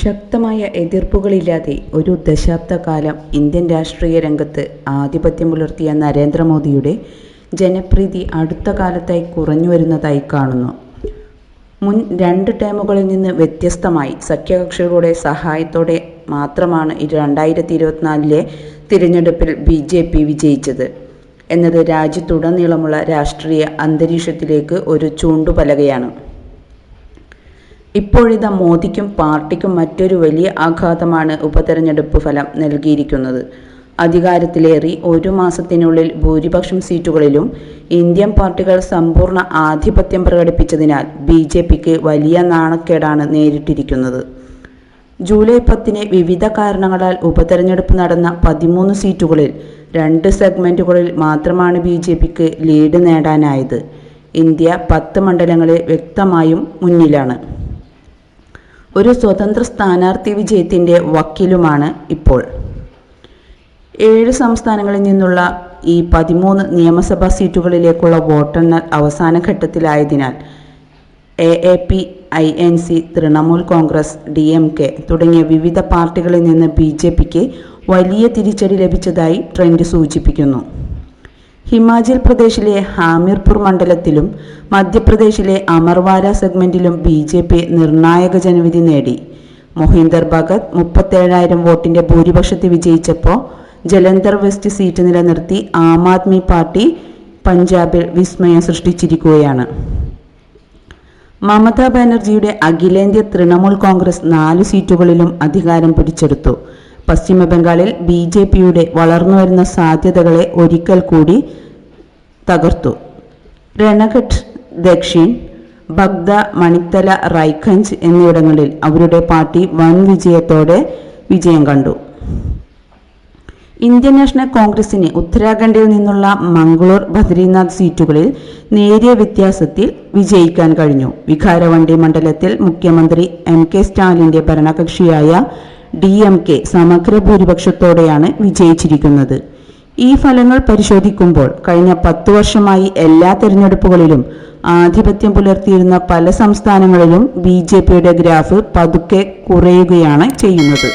ശക്തമായ എതിർപ്പുകളില്ലാതെ ഒരു ദശാബ്ദക്കാലം ഇന്ത്യൻ രാഷ്ട്രീയ രംഗത്ത് ആധിപത്യം പുലർത്തിയ നരേന്ദ്രമോദിയുടെ ജനപ്രീതി അടുത്ത കാലത്തായി കുറഞ്ഞു വരുന്നതായി കാണുന്നു. മുൻ രണ്ട് ടേമുകളിൽ നിന്ന് വ്യത്യസ്തമായി സഖ്യകക്ഷികളുടെ സഹായത്തോടെ മാത്രമാണ് രണ്ടായിരത്തി ഇരുപത്തിനാലിലെ തിരഞ്ഞെടുപ്പിൽ ബി ജെ പി വിജയിച്ചത് എന്നത് രാജ്യത്തുടനീളമുള്ള രാഷ്ട്രീയ അന്തരീക്ഷത്തിലേക്ക് ഒരു ചൂണ്ടുപലകയാണ്. ഇപ്പോഴിതാ മോദിക്കും പാർട്ടിക്കും മറ്റൊരു വലിയ ആഘാതമാണ് ഉപതെരഞ്ഞെടുപ്പ് ഫലം നൽകിയിരിക്കുന്നത്. അധികാരത്തിലേറി ഒരു മാസത്തിനുള്ളിൽ ഭൂരിപക്ഷം സീറ്റുകളിലും ഇന്ത്യൻ പാർട്ടികൾ സമ്പൂർണ ആധിപത്യം പ്രകടിപ്പിച്ചതിനാൽ ബി ജെ പിക്ക് വലിയ നാണക്കേടാണ് നേരിട്ടിരിക്കുന്നത്. ജൂലൈ പത്തിന് വിവിധ കാരണങ്ങളാൽ ഉപതെരഞ്ഞെടുപ്പ് നടന്ന പതിമൂന്ന് സീറ്റുകളിൽ രണ്ട് സെഗ്മെന്റുകളിൽ മാത്രമാണ് ബി ജെ പിക്ക് ലീഡ് നേടാനായത്. ഇന്ത്യ പത്ത് മണ്ഡലങ്ങളിൽ വ്യക്തമായും മുന്നിലാണ്. ഒരു സ്വതന്ത്ര സ്ഥാനാർത്ഥി വിജയത്തിന്റെ വക്കീലുമാണ് ഇപ്പോൾ. ഏഴ് സംസ്ഥാനങ്ങളിൽ നിന്നുള്ള ഈ പതിമൂന്ന് നിയമസഭാ സീറ്റുകളിലേക്കുള്ള വോട്ടെണ്ണൽ അവസാന ഘട്ടത്തിലായതിനാൽ A A P I N C Trinamool Congress, D M K തുടങ്ങിയ വിവിധ പാർട്ടികളിൽ നിന്ന് ബി ജെ പിക്ക് വലിയ തിരിച്ചടി ലഭിച്ചതായി ട്രെൻഡ് സൂചിപ്പിക്കുന്നു. ഹിമാചൽ പ്രദേശിലെ ഹാമിർപൂർ മണ്ഡലത്തിലും മധ്യപ്രദേശിലെ അമർവാര സെഗ്മെന്റിലും ബി ജെ പി നിർണായക ജനവിധി നേടി. മൊഹീന്ദർ ഭഗത് മുപ്പത്തേഴായിരം വോട്ടിന്റെ ഭൂരിപക്ഷത്തിൽ വിജയിച്ചപ്പോൾ ജലന്ധർ വെസ്റ്റ് സീറ്റ് നിലനിർത്തി ആം ആദ്മി പാർട്ടി പഞ്ചാബിൽ വിസ്മയം സൃഷ്ടിച്ചിരിക്കുകയാണ്. മമതാ ബാനർജിയുടെ അഖിലേന്ത്യാ തൃണമൂൽ കോൺഗ്രസ് നാല് സീറ്റുകളിലും അധികാരം പിടിച്ചെടുത്തു. പശ്ചിമബംഗാളിൽ ബിജെപിയുടെ വളർന്നുവരുന്ന സാധ്യതകളെ ഒരിക്കൽ കൂടി തകർത്തു. രണഘട്ട്, ദക്ഷിൺ ബഗ്ദ, മണിത്തല, റൈഖഞ്ച് എന്നിവിടങ്ങളിൽ അവരുടെ പാർട്ടി വൻ വിജയത്തോടെ വിജയം കണ്ടു. ഇന്ത്യൻ നാഷണൽ കോൺഗ്രസിന് ഉത്തരാഖണ്ഡിൽ നിന്നുള്ള മംഗളൂർ, ബദ്രീനാഥ് സീറ്റുകളിൽ നേരിയ വ്യത്യാസത്തിൽ വിജയിക്കാൻ കഴിഞ്ഞു. വിഖാരവണ്ടി മണ്ഡലത്തിൽ മുഖ്യമന്ത്രി എം കെ സ്റ്റാലിന്റെ ഭരണകക്ഷിയായ ഡിഎംകെ സമഗ്ര ഭൂരിപക്ഷത്തോടെയാണ് വിജയിച്ചിരിക്കുന്നത്. ഈ ഫലങ്ങൾ പരിശോധിക്കുമ്പോൾ കഴിഞ്ഞ പത്തു വർഷമായി എല്ലാ തെരഞ്ഞെടുപ്പുകളിലും ആധിപത്യം പുലർത്തിയിരുന്ന പല സംസ്ഥാനങ്ങളിലും ബിജെപിയുടെ ഗ്രാഫ് പതുക്കെ കുറയുകയാണ് ചെയ്യുന്നത്.